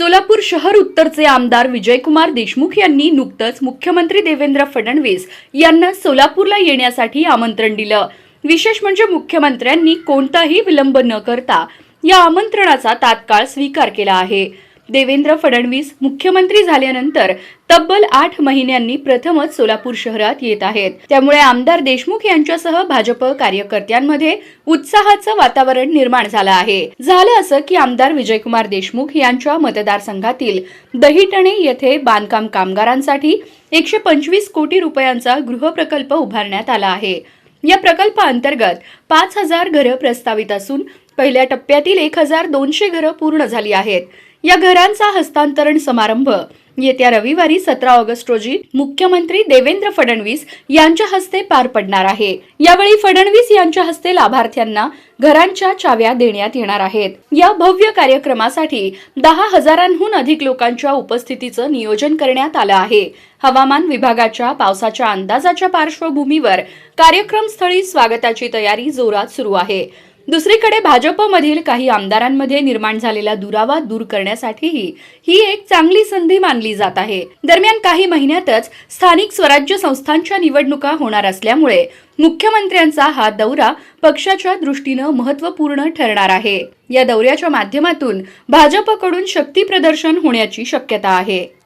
सोलापूर शहर उत्तरचे आमदार विजयकुमार देशमुख यांनी नुकतंच मुख्यमंत्री देवेंद्र फडणवीस यांना सोलापूरला येण्यासाठी आमंत्रण दिलं. विशेष म्हणजे मुख्यमंत्र्यांनी कोणताही विलंब न करता या आमंत्रणाचा तात्काळ स्वीकार केला आहे. देवेंद्र फडणवीस मुख्यमंत्री झाल्यानंतर तब्बल आठ महिन्यांनी प्रथमच सोलापूर शहरात येत आहेत. त्यामुळे आमदार देशमुख यांच्यासह भाजप कार्यकर्त्यांमध्ये उत्साहाचं वातावरण निर्माण झालं आहे. झालं असं की आमदार विजयकुमार देशमुख यांच्या मतदारसंघातील दहिटणे येथे बांधकाम कामगारांसाठी एकशे पंचवीस कोटी रुपयांचा गृहप्रकल्प उभारण्यात आला आहे. या प्रकल्पाअंतर्गत पाच हजार घरं प्रस्तावित असून पहिल्या टप्प्यातील एक हजार दोनशे घरं पूर्ण झाली आहेत. या घरांचा हस्तांतरण समारंभ येत्या रविवारी सतरा ऑगस्ट रोजी मुख्यमंत्री देवेंद्र फडणवीस यांच्या हस्ते पार पडणार आहे. यावेळी फडणवीस यांच्या हस्ते लाभार्थ्यांना घरांच्या चाव्या देण्यात येणार आहेत. या भव्य कार्यक्रमासाठी दहा हजारांहून अधिक लोकांच्या उपस्थितीचं नियोजन करण्यात आलं आहे. हवामान विभागाच्या पावसाच्या अंदाजाच्या पार्श्वभूमीवर कार्यक्रमस्थळी स्वागताची तयारी जोरात सुरू आहे. दुसरीकडे भाजपमधील काही आमदारांमध्ये निर्माण झालेला दुरावा दूर करण्यासाठीही ही एक चांगली संधी मानली जात आहे. दरम्यान काही महिन्यातच स्थानिक स्वराज्य संस्थांच्या निवडणुका होणार असल्यामुळे मुख्यमंत्र्यांचा हा दौरा पक्षाच्या दृष्टीनं महत्त्वपूर्ण ठरणार आहे. या दौऱ्याच्या माध्यमातून भाजपकडून शक्ती प्रदर्शन होण्याची शक्यता आहे.